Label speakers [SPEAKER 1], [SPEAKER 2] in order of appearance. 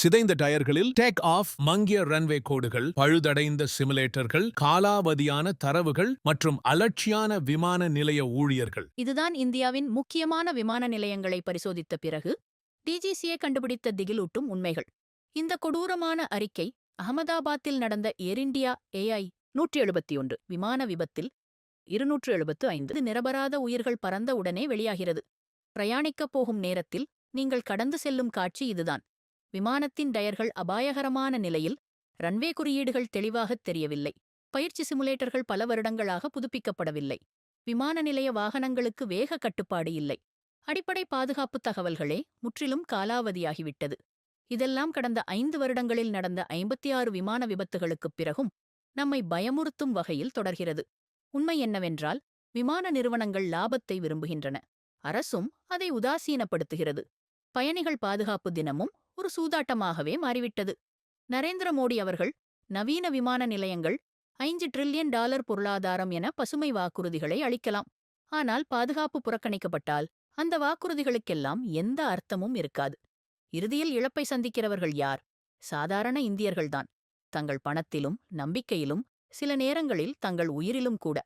[SPEAKER 1] சிதைந்த டயர்களில் take off மங்கிய ரன்வே கோடுகள் பழுதடைந்த சிமுலேட்டர்கள் காலாவதியான தரவுகள் மற்றும் அலட்சியான விமான நிலைய ஊழியர்கள்.
[SPEAKER 2] இதுதான் இந்தியாவின் முக்கியமான விமான நிலையங்களை பரிசோதித்த பிறகு டிஜிசிஏ கண்டுபிடித்த திகிலூட்டும் உண்மைகள். இந்த கொடூரமான அறிக்கை அகமதாபாத்தில் நடந்த ஏர் இண்டியா ஏஐ நூற்றி எழுபத்தி ஒன்று விமான விபத்தில் இருநூற்று எழுபத்து ஐந்து நிரபராத உயிர்கள் பறந்த உடனே வெளியாகிறது. பிரயாணிக்கப் போகும் நேரத்தில் நீங்கள் கடந்து செல்லும் காட்சி இதுதான். விமானத்தின் டயர்கள் அபாயகரமான நிலையில் ரன்வே குறியீடுகள் தெளிவாகத் தெரியவில்லை. பயிற்சி சிமுலேட்டர்கள் பல வருடங்களாக புதுப்பிக்கப்படவில்லை. விமான நிலைய வாகனங்களுக்கு வேக கட்டுப்பாடு இல்லை. அடிப்படை பாதுகாப்பு தகவல்களே முற்றிலும் காலாவதியாகிவிட்டது. இதெல்லாம் கடந்த ஐந்து வருடங்களில் நடந்த ஐம்பத்தி ஆறு விமான விபத்துகளுக்குப் பிறகும் நம்மை பயமுறுத்தும் வகையில் தொடர்கிறது. உண்மை என்னவென்றால் விமான நிறுவனங்கள் லாபத்தை விரும்புகின்றன. அரசும் அதை உதாசீனப்படுத்துகிறது. பயணிகள் பாதுகாப்பு தினமும் ஒரு சூதாட்டமாகவே மாறிவிட்டது. நரேந்திர மோடி அவர்கள் நவீன விமான நிலையங்கள் ஐந்து டிரில்லியன் டாலர் பொருளாதாரம் என பசுமை வாக்குறுதிகளை அளிக்கலாம். ஆனால் பாதுகாப்பு புறக்கணிக்கப்பட்டால் அந்த வாக்குறுதிகளுக்கெல்லாம் எந்த அர்த்தமும் இருக்காது. இறுதியில் இழப்பை சந்திக்கிறவர்கள் யார்? சாதாரண இந்தியர்கள்தான் தங்கள் பணத்திலும் நம்பிக்கையிலும் சில நேரங்களில் தங்கள் உயிரிலும் கூட.